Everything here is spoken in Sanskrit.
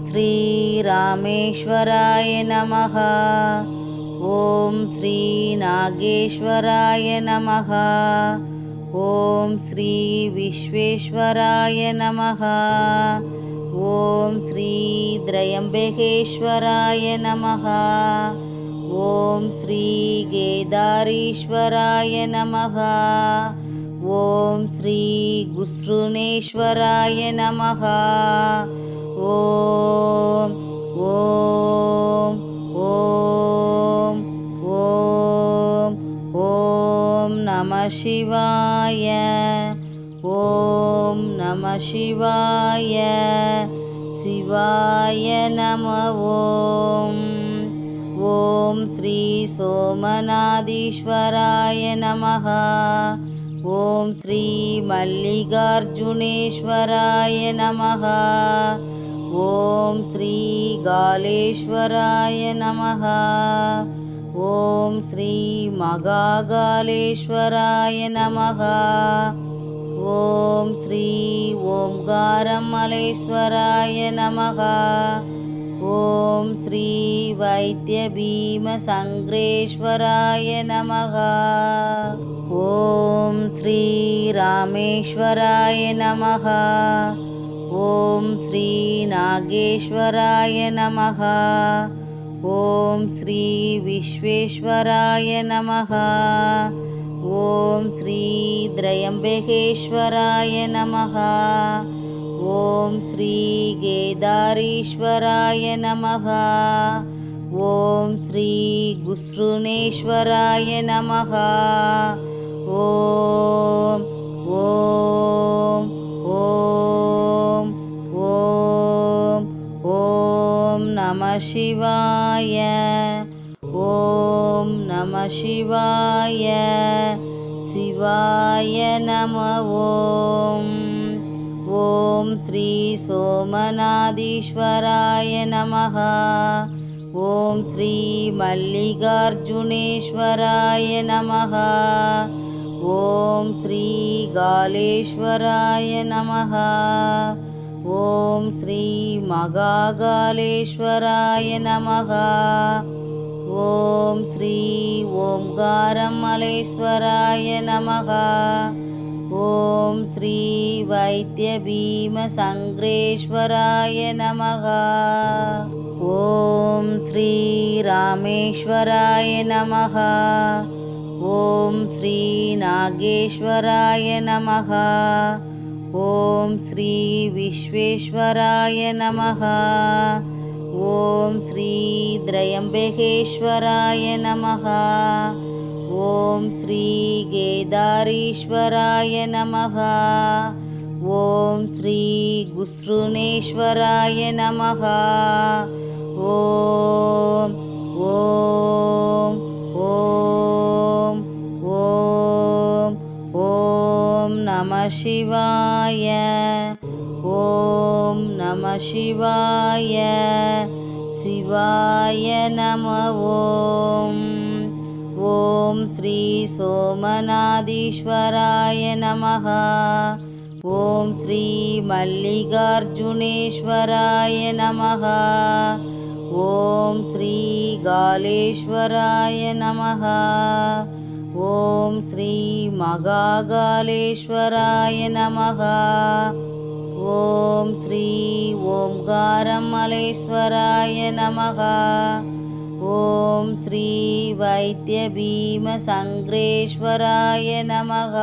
श्रीरामेश्वराय नमः। ॐ श्रीनागेश्वराय नमः। ॐ श्रीविश्वेश्वराय नमः। ॐ श्रीद्रयम्बकेश्वराय नमः। ॐ श्रीगेदारीश्वराय नमः। ॐ श्रीगुसृणेश्वराय नमः ॐ ॐ ॐ ॐ ॐ नमः शिवाय। ॐ नमः शिवाय। शिवाय नमः ॐ। ॐ श्रीसोमनाथीश्वराय नमः। ॐ श्रीमल्लिकार्जुनेश्वराय नमः ॐ श्रीगालेश्वराय नमः। ॐ श्रीमगागालेश्वराय नमः। ॐ श्री ओङ्कारमलेश्वराय नमः। ॐ श्रीवैद्यभीमसङ्ग्रेश्वराय नमः। ॐ श्रीरामेश्वराय नमः ॐ श्रीनागेश्वराय नमः। ॐ श्रीविश्वेश्वराय नमः। ॐ श्रीद्रयम्बकेश्वराय नमः। ॐ श्रीगेदारीश्वराय नमः। ॐ श्रीगुसृणेश्वराय नमः। ॐ ॐ नमः शिवाय। ॐ नमः शिवाय। शिवाय नमः ॐ ॐ श्रीसोमनाथीश्वराय नमः। ॐ श्रीमल्लिकार्जुनेश्वराय नमः। ॐ श्रीगालेश्वराय नमः श्रीमगागालेश्वराय नमः। ॐ श्री ओङ्कारमलेश्वराय नमः। ॐ श्रीवैद्यभीमसङ्ग्रेश्वराय नमः। ॐ श्रीरामेश्वराय नमः। ॐ श्रीनागेश्वराय नमः ॐ श्रीविश्वेश्वराय नमः। ॐ श्रीद्रयम्बकेश्वराय नमः। ॐ श्रीगेदारीश्वराय नमः। ॐ श्रीगुसृणेश्वराय नमः। ॐ ॐ ॐ नमः शिवाय। ॐ नमः शिवाय। शिवाय नमः ॐ। ॐ श्रीसोमनाथीश्वराय नमः। ॐ श्रीमल्लिकार्जुनेश्वराय नमः। ॐ श्रीगालेश्वराय नमः ॐ श्रीमगागालेश्वराय नमः। ॐ श्री ओङ्कारमलेश्वराय नमः। ॐ श्रीवैद्यभीमसङ्ग्रेश्वराय नमः